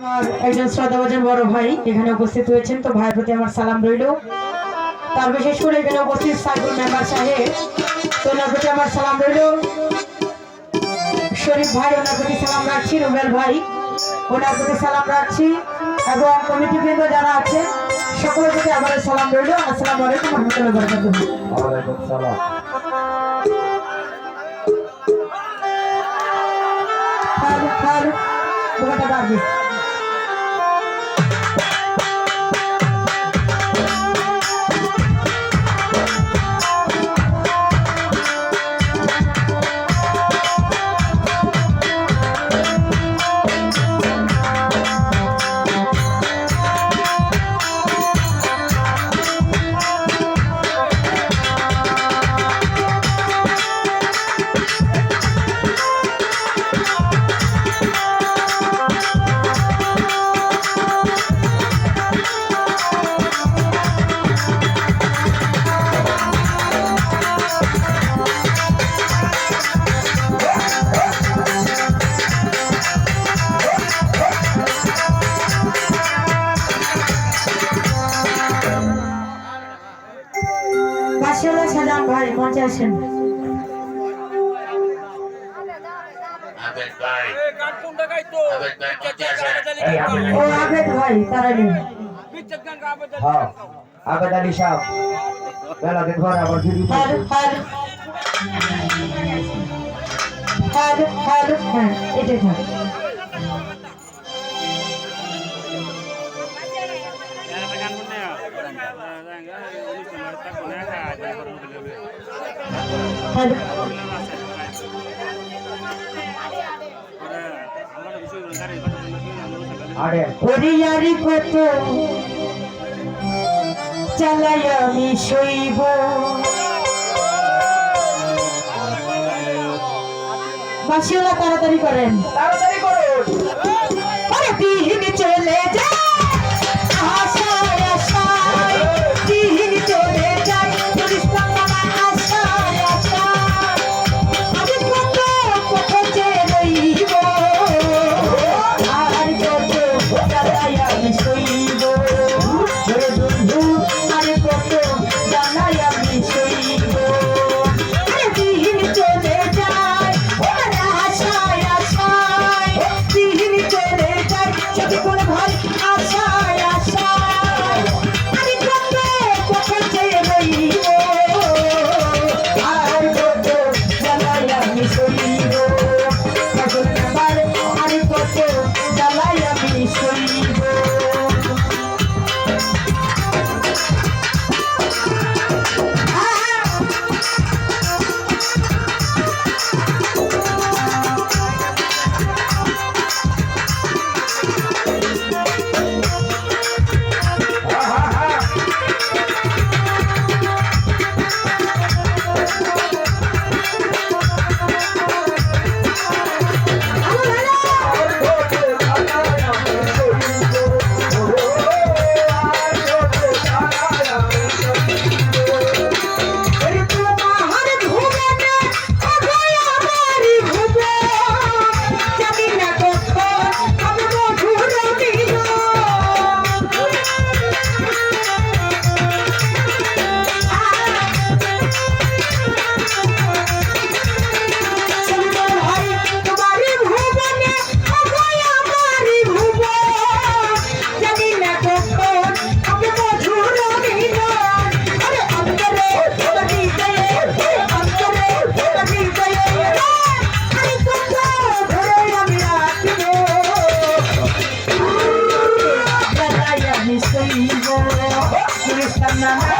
আমার একজন শ্রদ্ধাভাজন বড় ভাই এখানে উপস্থিত হয়েছেন তো ভাইয়ের প্রতি আমার সালাম রইল। তার বিশেষ করে এখানে উপস্থিত সাইকুল মেম্বার সাহেব তো ওনার প্রতি আমার সালাম রইল। শরীফ ভাই ওনার প্রতি সালাম রাখছি রুবেল ভাই ওনার প্রতি সালাম রাখছি এবং কমিটি বৃন্দ যারা আছেন সকলের প্রতি আবার সালাম রইল। আসসালামু আলাইকুম রহমতুল্লাহ বরকাতুহ। ওয়ালাইকুম সালাম। ও আবেদ ভাই গাবে হ্যাঁ আবেদ আলী সাহেব বেলা দিন আবার ফিরি হ্যাঁ এটাই থাক। আরে হরিয়ারি কত? চালাই আমি শৈব বাসিওলা তাড়াতাড়ি করেন। তাড়াতাড়ি করুন। na